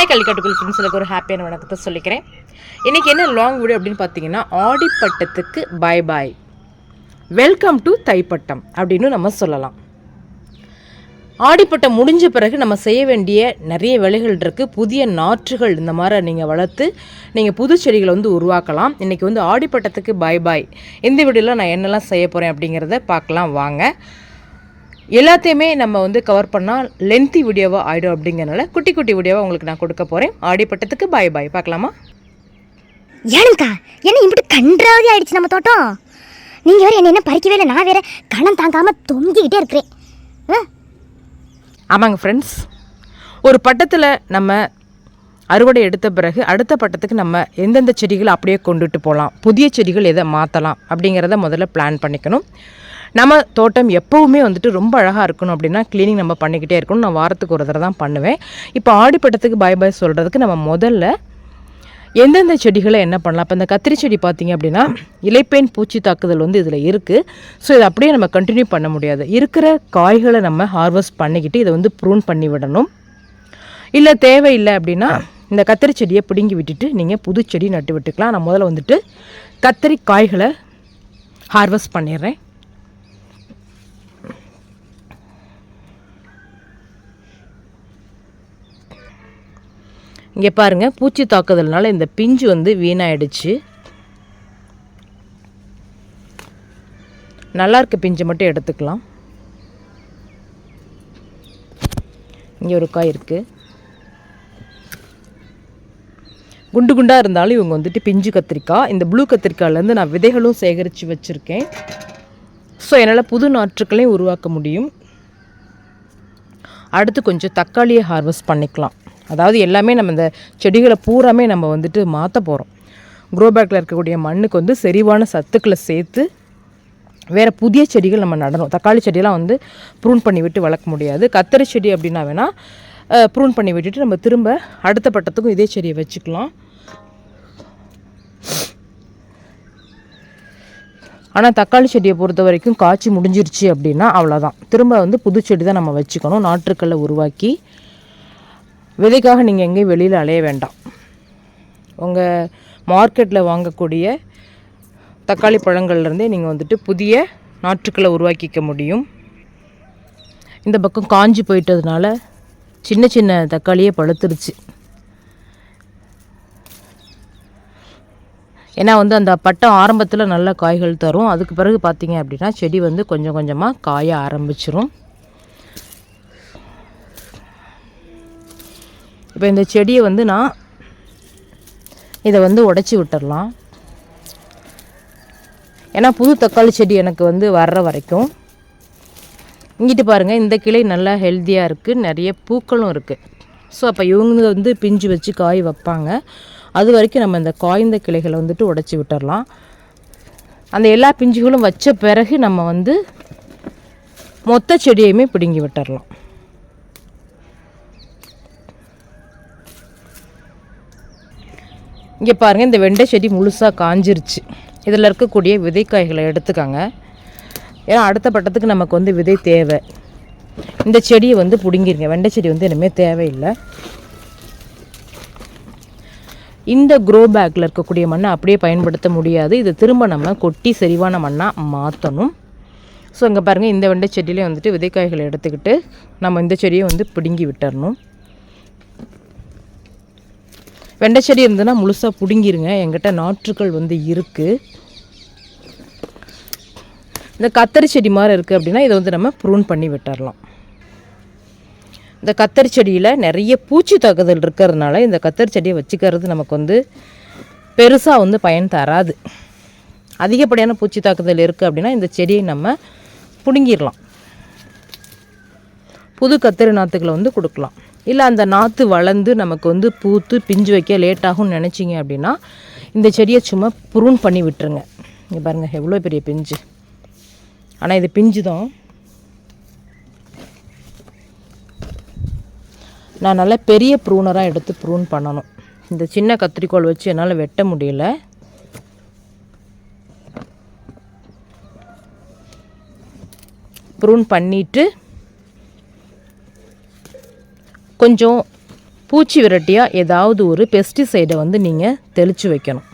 Hi கல்லிக்காட்டுக்குள் ஃப்ரெண்ட்ஸுக்கு ஒரு ஹாப்பியான வணக்கத்தை சொல்லிக்கிறேன். இன்றைக்கி என்ன லாங் வீடியோ அப்படின்னு பார்த்தீங்கன்னா ஆடிப்பட்டத்துக்கு பாய் பாய் வெல்கம் டு தைப்பட்டம் அப்படின்னு நம்ம சொல்லலாம். ஆடிப்பட்டம் முடிஞ்ச பிறகு நம்ம செய்ய வேண்டிய நிறைய வேலைகள் இருக்குது புதிய நாற்றுகள் இந்த மாதிரி நீங்கள் வளர்த்து நீங்கள் புது செடிகளை வந்து உருவாக்கலாம். இன்றைக்கி வந்து ஆடிப்பட்டத்துக்கு பாய் பாய் இந்த வீடியோவில் நான் என்னெல்லாம் செய்ய போகிறேன் அப்படிங்கிறத பார்க்கலாம். வாங்க. எல்லாத்தையுமே நம்ம வந்து கவர் பண்ணால் லென்த்தி வீடியோவாக ஆகிடும் அப்படிங்கிறனால குட்டி குட்டி வீடியோவாக உங்களுக்கு நான் கொடுக்க போகிறேன் ஆடிப்பட்டத்துக்கு பாய் பாய் பார்க்கலாமா? ஏனுங்கக்கா என்ன இப்படி கன்றாவது ஆயிடுச்சு நம்ம தோட்டம்? நீங்கள் வேற என்ன என்ன பறிக்கவே இல்லை நான் வேற கணம் தாங்காம தொங்கிக்கிட்டே இருக்கிறேன். ஆமாங்க ஃப்ரெண்ட்ஸ் ஒரு பட்டத்தில் நம்ம அறுவடை எடுத்த பிறகு அடுத்த பட்டத்துக்கு நம்ம எந்தெந்த செடிகளை அப்படியே கொண்டுட்டு போகலாம் புதிய செடிகள் எதை மாற்றலாம் அப்படிங்கிறத முதல்ல பிளான் பண்ணிக்கணும். நம்ம தோட்டம் எப்போவுமே வந்துட்டு ரொம்ப அழகாக இருக்கணும் அப்படின்னா க்ளீனிங் நம்ம பண்ணிக்கிட்டே இருக்கணும். நான் வாரத்துக்கு ஒரு தடவை தான் பண்ணுவேன். இப்போ ஆடிப்பட்டத்துக்கு பாய் பாய் சொல்கிறதுக்கு நம்ம முதல்ல எந்தெந்த செடிகளை என்ன பண்ணலாம்? இப்போ இந்த கத்திரி செடி பார்த்தீங்க அப்படின்னா இலைப்பேன் பூச்சி தாக்குதல் வந்து இதில் இருக்குது ஸோ இதை அப்படியே நம்ம கண்டினியூ பண்ண முடியாது. இருக்கிற காய்களை நம்ம ஹார்வெஸ்ட் பண்ணிக்கிட்டு இதை வந்து ப்ரூன் பண்ணி விடணும். இல்லை தேவையில்லை அப்படின்னா இந்த கத்திரி செடியை பிடுங்கி விட்டுட்டு நீங்கள் புது செடி நட்டு விட்டுக்கலாம். நான் முதல்ல வந்துட்டு கத்திரி காய்களை ஹார்வெஸ்ட் பண்ணிடுறேன். இங்கே பாருங்கள் பூச்சி தாக்குதல்னால இந்த பிஞ்சு வந்து வீணாயிடுச்சு. நல்லா இருக்க பிஞ்சு மட்டும் எடுத்துக்கலாம். இங்கே ஒரு காய் இருக்குது குண்டு குண்டாக இருந்தாலும் இவங்க வந்துட்டு பிஞ்சு கத்திரிக்காய். இந்த ப்ளூ கத்திரிக்காயிலேருந்து நான் விதைகளும் சேகரித்து வச்சுருக்கேன். ஸோ என்னால் புது நாற்றுக்களையும் உருவாக்க முடியும். அடுத்து கொஞ்சம் தக்காளியை ஹார்வெஸ்ட் பண்ணிக்கலாம். அதாவது எல்லாமே நம்ம இந்த செடிகளை பூராமே நம்ம வந்துட்டு மாற்ற போகிறோம் க்ரோ பேக்கில் இருக்கக்கூடிய மண்ணுக்கு வந்து செறிவான சத்துக்களை சேர்த்து வேறு புதிய செடிகள் நம்ம நடணும். தக்காளி செடியெல்லாம் வந்து ப்ரூன் பண்ணி விட்டு வளர்க்க முடியாது. கத்தரி செடி அப்படின்னா வேணால் ப்ரூன் பண்ணி விட்டுட்டு நம்ம திரும்ப அடுத்த பட்டத்துக்கும் இதே செடியை வச்சுக்கலாம். ஆனால் தக்காளி செடியை பொறுத்த வரைக்கும் காய்ச்சி முடிஞ்சிருச்சு அப்படின்னா அவ்வளோதான் திரும்ப வந்து புது செடி தான் நம்ம வச்சுக்கணும். நாற்றுக்களை உருவாக்கி விதைக்காக நீங்கள் எங்கேயும் வெளியில் அலைய வேண்டாம். உங்கள் மார்க்கெட்டில் வாங்கக்கூடிய தக்காளி பழங்கள்லேருந்தே நீங்கள் வந்துட்டு புதிய நாற்றுக்களை உருவாக்கிக்க முடியும். இந்த பக்கம் காஞ்சி போயிட்டதுனால சின்ன சின்ன தக்காளியே பழுத்துருச்சு. ஏன்னா வந்து அந்த பட்டம் ஆரம்பத்தில் நல்ல காய்கள் தரும். அதுக்கு பிறகு பார்த்தீங்க அப்படின்னா செடி வந்து கொஞ்சம் கொஞ்சமாக காய ஆரம்பிச்சிரும். இப்போ இந்த செடியை வந்து நான் இதை வந்து உடச்சி விட்டுடலாம் ஏன்னா புது தக்காளி செடி எனக்கு வந்து வர்ற வரைக்கும். இங்கிட்டு பாருங்கள் இந்த கிளை நல்லா ஹெல்த்தியாக இருக்குது நிறைய பூக்களும் இருக்குது ஸோ அப்போ இவங்க வந்து பிஞ்சு வச்சு காய் வைப்பாங்க. அது வரைக்கும் நம்ம இந்த காய்ந்த கிளைகளை வந்துட்டு உடச்சி விட்டுடலாம் அந்த எல்லா பிஞ்சுகளும் வச்ச பிறகு நம்ம வந்து மொத்த செடியுமே பிடுங்கி விட்டுடலாம் இங்கே பாருங்கள் இந்த வெண்டை செடி முழுசாக காஞ்சிருச்சு. இதில் இருக்கக்கூடிய விதைக்காய்களை எடுத்துக்கோங்க. ஏன்னா அடுத்த பட்டத்துக்கு நமக்கு வந்து விதை தேவை. இந்த செடியை வந்து பிடுங்கிருங்க. வெண்டை செடி வந்து இனிமேல் தேவையில்லை. இந்த க்ரோ பேக்கில் இருக்கக்கூடிய மண்ணை அப்படியே பயன்படுத்த முடியாது. இதை திரும்ப நம்ம கொட்டி செறிவான மண்ணாக மாற்றணும் ஸோ இங்கே பாருங்கள் இந்த வெண்டை செடியிலே வந்துட்டு விதைக்காய்களை எடுத்துக்கிட்டு நம்ம இந்த செடியை வந்து பிடுங்கி விட்டுறணும். வெண்டை செடி இருந்ததுன்னா முழுசாக பிடுங்கிருங்க. என்கிட்ட நாற்றுக்கள் வந்து இருக்குது இந்த கத்தரி செடி மாதிரி இருக்குது அப்படின்னா இதை வந்து நம்ம ப்ரூன் பண்ணி விட்டுறலாம். இந்த கத்தரி செடியில் நிறைய பூச்சி தாக்குதல் இருக்கிறதுனால இந்த கத்தரி செடியை வச்சுக்கிறது நமக்கு வந்து பெருசாக வந்து பயன் தராது. அதிகப்படியான பூச்சி தாக்குதல் இருக்குது அப்படின்னா இந்த செடியை நம்ம பிடுங்கிடலாம் புது கத்தரி நாற்றுகளை வந்து கொடுக்கலாம். இல்லை அந்த நாற்று வளர்ந்து நமக்கு வந்து பூத்து பிஞ்சு வைக்க லேட் ஆகும்னு நினச்சிங்க அப்படின்னா இந்த செடியை சும்மா ப்ரூன் பண்ணி விட்டுருங்க. இங்கே பாருங்கள் எவ்வளோ பெரிய பிஞ்சு. ஆனால் இது பிஞ்சு தான் நான் நல்லா பெரிய ப்ரூனராக எடுத்து ப்ரூன் பண்ணணும். இந்த சின்ன கத்திரிக்கோல் வச்சு என்னால் வெட்ட முடியல. ப்ரூன் பண்ணிவிட்டு கொஞ்சம் பூச்சி விரட்டியாக ஏதாவது ஒரு பெஸ்டிசைடை வந்து நீங்கள் தெளித்து வைக்கணும்.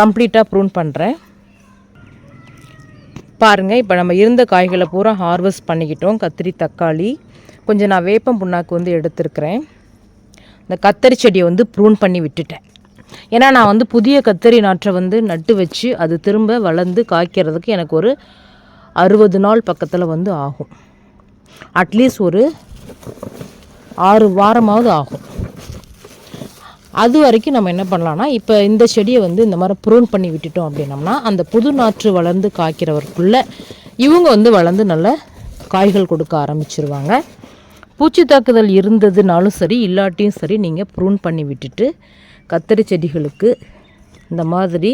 கம்ப்ளீட்டாக ப்ரூன் பண்ணுறேன் பாருங்கள் இப்போ நம்ம இருந்த காய்களை பூரா ஹார்வெஸ்ட் பண்ணிக்கிட்டோம். கத்திரி தக்காளி. கொஞ்சம் நான் வேப்பம் புண்ணாக்கு வந்து எடுத்துருக்குறேன். இந்த கத்தரி செடியை வந்து ப்ரூன் பண்ணி விட்டுட்டேன். ஏன்னா நான் வந்து புதிய கத்தரி நாற்றை வந்து நட்டு வச்சு அது திரும்ப வளர்ந்து காய்க்கிறதுக்கு எனக்கு ஒரு அறுபது நாள் பக்கத்தில் வந்து ஆகும். அட்லீஸ்ட் ஒரு ஆறு வாரமாவது ஆகும். அது வரைக்கும் நம்ம என்ன பண்ணலாம்னா இப்போ இந்த செடியை வந்து இந்த மாதிரி ப்ரூன் பண்ணி விட்டுட்டோம் அப்படின்னம்னா அந்த புது நாற்று வளர்ந்து காய்க்கிறவருக்குள்ள இவங்க வந்து வளர்ந்து நல்ல காய்கள் கொடுக்க ஆரம்பிச்சிருவாங்க. பூச்சி தாக்குதல் இருந்ததுனாலும் சரி இல்லாட்டியும் சரி நீங்கள் ப்ரூன் பண்ணி விட்டுட்டு கத்தரி செடிகளுக்கு இந்த மாதிரி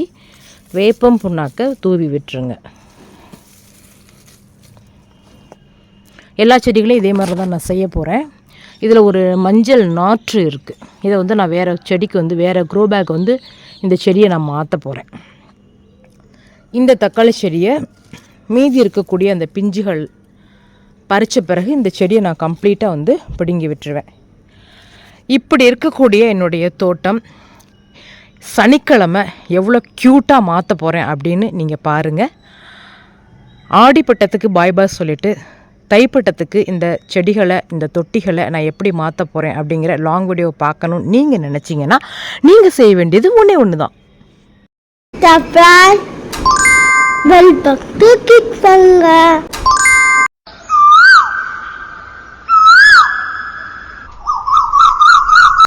வேப்பம் புண்ணாக்கை தூவி விட்டுருங்க. எல்லா செடிகளையும் இதே மாதிரி தான் நான் செய்ய போகிறேன் இதில் ஒரு மஞ்சள் நாற்று இருக்குது இதை வந்து நான் வேறு செடிக்கு வந்து வேறு க்ரோ பேக் வந்து இந்த செடியை நான் மாற்ற போகிறேன் இந்த தக்காளி செடியை மீதி இருக்கக்கூடிய அந்த பிஞ்சுகள் பறித்த பிறகு இந்த செடியை நான் கம்ப்ளீட்டாக வந்து பிடுங்கி விட்டுருவேன். இப்படி இருக்கக்கூடிய என்னுடைய தோட்டம் சனிக்கிழமை எவ்வளோ க்யூட்டாக மாற்ற போகிறேன் அப்படின்னு நீங்கள் பாருங்கள் ஆடிப்பட்டத்துக்கு பாய் பாய் சொல்லிவிட்டு தைப்பட்டத்துக்கு இந்த செடிகளை இந்த தொட்டிகளை நான் எப்படி மாற்ற போகிறேன் அப்படிங்கிற லாங் வீடியோ பார்க்கணும் நீங்கள் நினச்சிங்கன்னா நீங்கள் செய்ய வேண்டியது ஒன்றே ஒன்று தான் சப்ரான் பெல் பக்து கிளிக்